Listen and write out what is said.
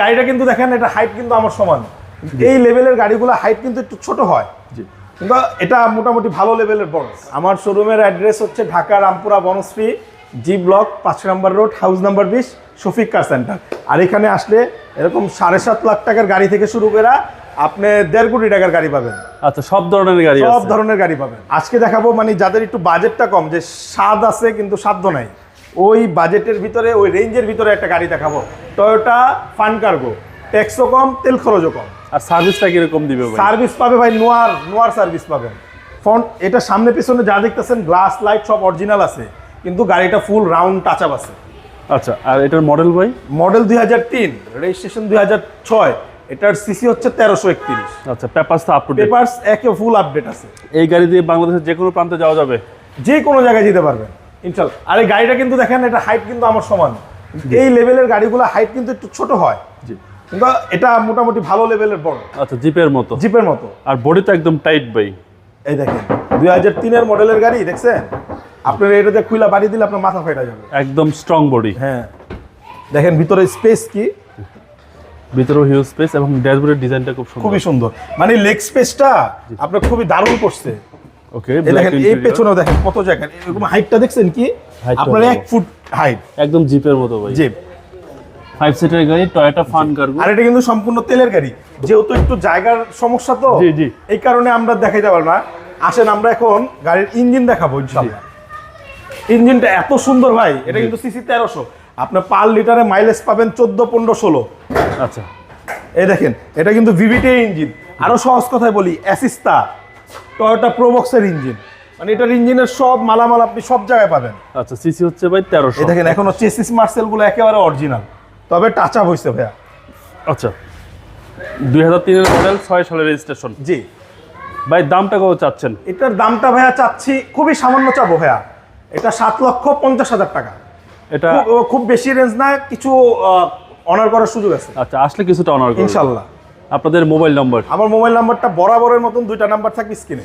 গাড়িটা কিন্তু দেখেন এটা হাইট কিন্তু আমার সমান। এই লেভেলের গাড়িগুলো হাইট কিন্তু একটু ছোট হয়। জি। কিন্তু এটা মোটামুটি ভালো লেভেলের বনস আমার শোরুমের অ্যাড্রেস হচ্ছে ঢাকা রামপুরা বনশ্রী জি ব্লক পাঁচ নম্বর রোড হাউস নাম্বার বিশ শফিক কার সেন্টার আর এখানে আসলে এরকম সাড়ে সাত লাখ টাকার গাড়ি থেকে শুরু করে আপনি দেড় কোটি টাকার গাড়ি পাবেন। আচ্ছা সব ধরনের গাড়ি সব ধরনের গাড়ি পাবেন। আজকে দেখাবো মানে যাদের একটু বাজেটটা কম যে স্বাদ আছে কিন্তু সাধ্য নাই ওই বাজেটের ভিতরে ওই রেঞ্জের ভিতরে একটা গাড়ি দেখাবো। টয়োটা ফান কার্গো ট্যাক্সও কম তেল খরচও কম। আর সার্ভিসটা কীরকম দিবে ভাই? সার্ভিস পাবে ভাই নোয়ার নোয়ার সার্ভিস পাবেন ফ্রন্ট এটা সামনে পিছনে যা দেখতেছেন গ্লাস লাইট সব অরিজিনাল আছে কিন্তু গাড়িটা ফুল রাউন্ড টাচ আপ আছে। আচ্ছা আর এটার মডেল ভাই? মডেল দুই হাজার তিন রেজিস্ট্রেশন দুই হাজার ছয় এটার সিসি হচ্ছে তেরোশো একত্রিশ। আচ্ছা পেপারস তো আপ টু ডেট পেপার্স একে ফুল আপডেট আছে। এই গাড়ি দিয়ে বাংলাদেশের যে কোনো প্রান্তে যাওয়া যাবে? যে কোনো জায়গায় যেতে পারবেন ইনশাল্লাহ। আর এই গাড়িটা কিন্তু দেখেন এটা হাইট কিন্তু আমার সমান। এই লেভেলের গাড়িগুলো হাইট কিন্তু একটু ছোট হয়। কিন্তু এটা মোটামুটি ভালো লেভেলের বড়। আচ্ছা জিপের মতো? জিপের মতো। আর বডি তো একদম টাইট ভাই। এই দেখেন দুই হাজার তিনের মডেলের গাড়ি দেখছেন? আপনার এটাতে বাড়ি দিলে আপনার মাথা ফেটা যাবে। একদম স্ট্রং বডি হ্যাঁ। দেখেন ভিতরে স্পেস কি? ভিতরেও হিউজ স্পেস এবং ড্যাশবোর্ডের ডিজাইনটা খুব সুন্দর। খুবই সুন্দর। মানে লেগ স্পেসটা আপনার খুবই দারুণ করছে। ওকে দেখেন এই পেছনেও দেখেন কত জায়গা। এরকম হাইটটা দেখছেন কি? আপনার এক ফুট হাইট একদম জিপের মতো ভাই। জি ফাইভ সিটের গাড়ি টয়োটা ফান কার্গো আর এটা কিন্তু সম্পূর্ণ তেলের গাড়ি। যেহেতু একটু জায়গার সমস্যা তো জি, জি। এই কারণে আমরা দেখাইতে পারব না। আসেন আমরা এখন গাড়ির ইঞ্জিন দেখাবো ইনশাল্লাহ ইঞ্জিনটা এত সুন্দর ভাই এটা কিন্তু সিসি তেরোশো। আপনার পার লিটারে মাইলেজ পাবেন চোদ্দ পনেরো ষোলো। আচ্ছা। এই দেখেন এটা কিন্তু ভিভিটি ইঞ্জিন। আরও সহজ কথায় বলি অ্যাসিস্তা টয়োটা প্রোবক্সের ইঞ্জিন। মানে এটার ইঞ্জিনের সব মালামাল আপনি সব জায়গায় পাবেন। আচ্ছা সিসি হচ্ছে ভাই তেরোশো। দেখেন এখনও চেসিস মার্সেলগুলো একেবারে অরিজিনাল তবে টাচ আপ হয়েছে ভাইয়া। আচ্ছা দুই হাজার তিনের মডেল ছয় সালের রেজিস্ট্রেশন জি। ভাই দামটা কত চাচ্ছেন? এটার দামটা ভাইয়া চাচ্ছি খুবই সামান্য চাবো ভাইয়া। এটা সাত লক্ষ পঞ্চাশ হাজার টাকা। এটা খুব- খুব বেশি রেঞ্জ না কিছু অনার করার সুযোগ আছে। আচ্ছা আসলে কিছুটা অনার ইনশাল্লাহ। আপনাদের মোবাইল নম্বর আমার মোবাইল নাম্বারটা বরাবরের মতন দুইটা নাম্বার থাকবে স্ক্রিনে